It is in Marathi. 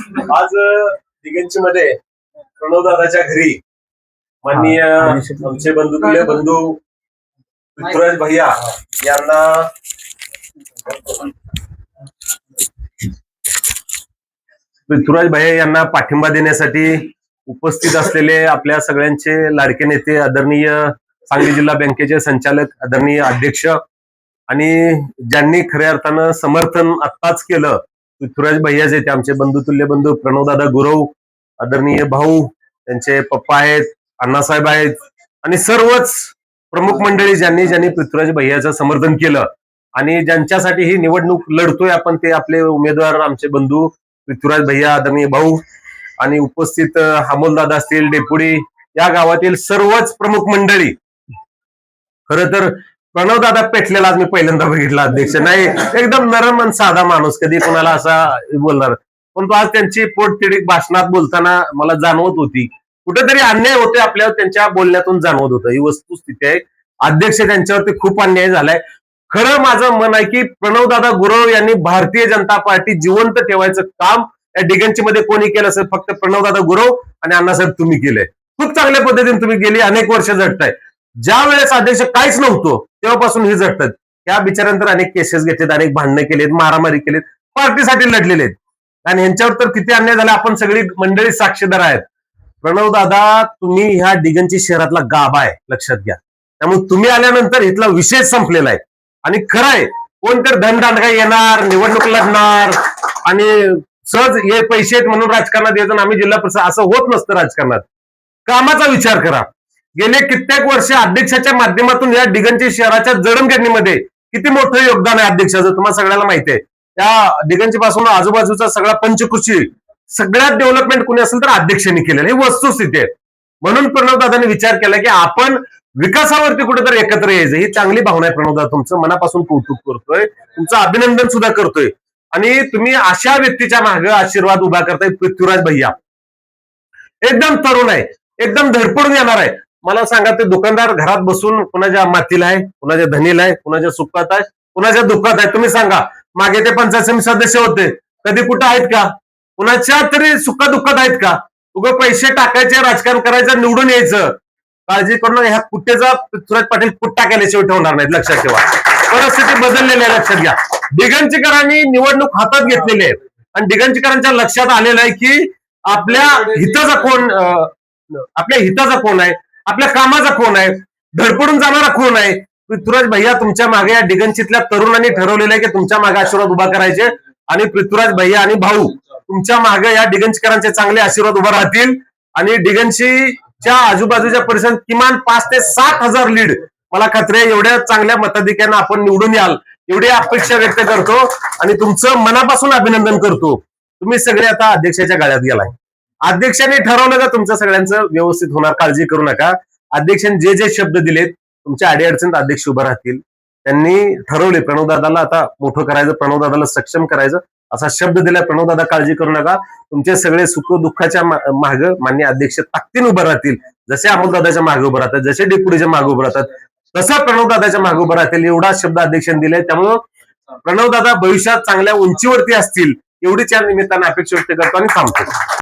आज दिगंची मध्ये प्रणव दादाच्या घरी माननीय आमचे बंधू तुल्य बंधू पृथ्वीराज भैया यांना पृथ्वीराज भैया यांना पाठिंबा देण्यासाठी उपस्थित असलेले आपल्या सगळ्यांचे लाडके नेते आदरणीय सांगली जिल्हा बँकेचे संचालक आदरणीय अध्यक्ष आणि ज्यांनी खऱ्या अर्थानं समर्थन आत्ताच केलं पृथ्वीराज भैयाच येते आमचे बंधुतुल्य बंधू प्रणवदादा गुरव आदरणीय भाऊ त्यांचे पप्पा आहेत अण्णासाहेब आहेत आणि सर्वच प्रमुख मंडळी ज्यांनी ज्यांनी पृथ्वीराज भैयाचं समर्थन केलं. आणि ज्यांच्यासाठी ही निवडणूक लढतोय आपण ते आपले उमेदवार आमचे बंधू पृथ्वीराज भैया आदरणीय भाऊ आणि उपस्थित दादा असतील डेपुडी या गावातील सर्वच प्रमुख मंडळी. खर तर प्रणवदादा पेटलेला आज मी पहिल्यांदा बघितला अध्यक्ष. नाही एकदम नरम आणि साधा माणूस. कधी कोणाला असा बोलणार? पण तो आज त्यांची पोटतिडीक भाषणात बोलताना मला जाणवत होती. कुठेतरी अन्याय होते आपल्यावर त्यांच्या बोलण्यातून जाणवत होतं. ही वस्तुस्थिती आहे. अध्यक्ष त्यांच्यावरती खूप अन्याय झालाय. खरं माझं मन आहे की प्रणवदादा गुरव यांनी भारतीय जनता पार्टी जिवंत ठेवायचं काम या डिगंची मध्ये कोणी केलं असेल फक्त प्रणवदादा गुरव आणि अण्णासाहेब तुम्ही केलंय. खूप चांगल्या पद्धतीने तुम्ही गेली अनेक वर्ष झटताय ज्या वेळेस अध्यक्ष काहीच नव्हतं तेव्हापासून हे झटतात त्या बिचारानंतर अनेक केसेस घेतलेत अनेक भांडणं केलेत मारामारी केलेत पार्टीसाठी लढलेले आहेत. आणि यांच्यावर तर किती अन्याय झाला आपण सगळी मंडळी साक्षीदार आहेत. प्रणव दादा तुम्ही ह्या डिगंची शहरातला गाभा आहे लक्षात घ्या. त्यामुळे तुम्ही आल्यानंतर इथला विषय संपलेला आहे. आणि खरं आहे कोण तर धनदांडगा येणार निवडणूक लढणार आणि सहज हे पैसे आहेत म्हणून राजकारणात यायचं आम्ही जिल्हा परिषद असं होत नसतं राजकारणात. कामाचा विचार करा. गेले कित्येक वर्ष अध्यक्षाच्या माध्यमातून या डिगंजी शहराच्या जडणघडणीमध्ये किती मोठं योगदान आहे अध्यक्षाचं? तुम्हाला सगळ्याला माहिती आहे. त्या डिगंजी पासून आजूबाजूचा सगळा पंचकृषी सगळ्यात डेव्हलपमेंट कुणी असेल तर अध्यक्षांनी केलेलं हे वस्तुस्थिती आहे. म्हणून प्रणवदादांनी विचार केला की आपण विकासावरती कुठेतरी एकत्र यायचं. ही चांगली भावना आहे प्रणवदा तुमचं मनापासून कौतुक करतोय. तुमचं अभिनंदन सुद्धा करतोय. आणि तुम्ही अशा व्यक्तीच्या मागे आशीर्वाद उभा करताय पृथ्वीराज भैया. एकदम तरुण आहे. एकदम धडपडून येणार आहे. मला सांगा ते दुकानदार घरात बसून कुणाच्या मातीला आहे कुणाच्या धनीला आहे कुणाच्या सुखात आहे कुणाच्या दुःखात आहे? तुम्ही सांगा. मागे ते पंचायत समिती सदस्य होते. कधी कुठं आहेत का? कुणाच्या तरी सुखा दुःखात आहेत का? उगं पैसे टाकायचे राजकारण करायचं निवडून यायचं. काळजी करून ह्या कुठेचा पृथ्वीराज पाटील कुट्टा केल्याशिवाय ठेवणार नाहीत? लक्षात ठेवा. परिस्थिती बदललेली आहे लक्षात घ्या. दिगंचीकरांनी निवडणूक हातात घेतलेली आहे. आणि दिगंचीकरांच्या लक्षात आलेलं आहे की आपल्या हिताचा कोण आपल्या हिताचा कोण आहे? आपल्या कामाचा कोण आहे. धडपडून जाणारा कोण आहे. पृथ्वीराज भैया तुमच्या मागे या डिगंचीतल्या तरुणांनी ठरवलेलं आहे की तुमच्या मागे आशीर्वाद उभा करायचे आणि पृथ्वीराज भैया आणि भाऊ तुमच्या मागे या डिगंचीकरांचे चांगले आशीर्वाद उभा राहतील. आणि डिगंशीच्या आजूबाजूच्या परिसरात किमान पाच ते सात हजार लीड. मला खात्री आहे एवढ्या चांगल्या मताधिक्यानं आपण निवडून याल एवढी अपेक्षा व्यक्त करतो आणि तुमचं मनापासून अभिनंदन करतो. तुम्ही सगळे आता अध्यक्षाच्या गाड्यात गेलाय. अध्यक्षांनी ठरवलं का तुमचं सगळ्यांचं व्यवस्थित होणार काळजी करू नका. अध्यक्षांनी जे जे शब्द दिलेत तुमच्या अडीअडचणीत अध्यक्ष उभं राहतील. त्यांनी ठरवले प्रणवदादाला आता मोठं करायचं प्रणवदादाला सक्षम करायचं असा शब्द दिला प्रणवदादा काळजी करू नका. तुमचे सगळे सुख दुःखाच्या माग मान्य अध्यक्ष ताकदीन उभं राहतील. जसे अमोलदादाच्या मागे उभं राहतात जसे डेप्युटीच्या मागे उभं राहतात तसा प्रणवदादाच्या मागे उभं राहतील एवढा शब्द अध्यक्षांनी दिलाय. त्यामुळं प्रणवदादा भविष्यात चांगल्या उंचीवरती असतील एवढीच या निमित्ताने अपेक्षा व्यक्त करतो आणि थांबतो.